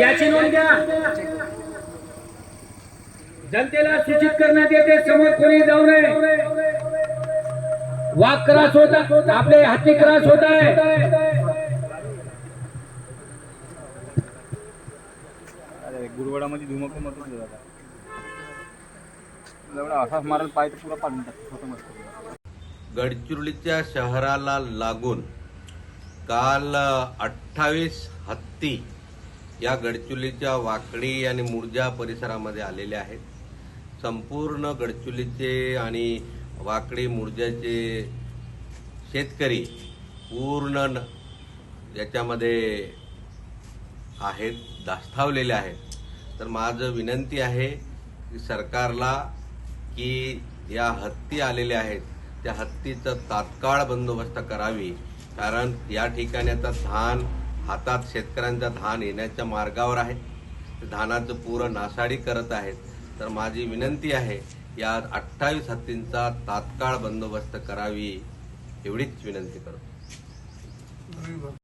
याची नोंद घ्या. जनतेला सूचित करण्यात येते समोर कोणी जाऊ नये. वाघ क्रॉस होत आपले हत्ती क्रॉस होत आहे. अरे गुरुवाडामध्ये धुमक मत जातात एवढा असाच मारल पाय तर पुरा पाडून टाकतो खतम असतो गडचिरोलीच्या शहराला लागून काल अठ्ठावीस हत्ती या गडचुलीच्या वाकडी आणि मुर्जा परिसरामध्ये आलेले आहेत. संपूर्ण गडचुलीचे आणि वाकडी मुर्जाचे शेतकरी पूर्ण न- याच्यामध्ये आहेत दास्तावलेले आहेत. तर माझं विनंती आहे की सरकारला की या हत्ती आलेल्या आहेत त्या हत्तीचा तात्काळ बंदोबस्त करावी कारण या ठिकाणी आता धान हातात शेतकऱ्यांचा धान येण्याच्या मार्गावर आहे. धानाचं पुरं नासाडी करत आहेत. तर माझी विनंती आहे या अठ्ठावीस हत्तींचा तात्काळ बंदोबस्त करावी एवढीच विनंती करतो.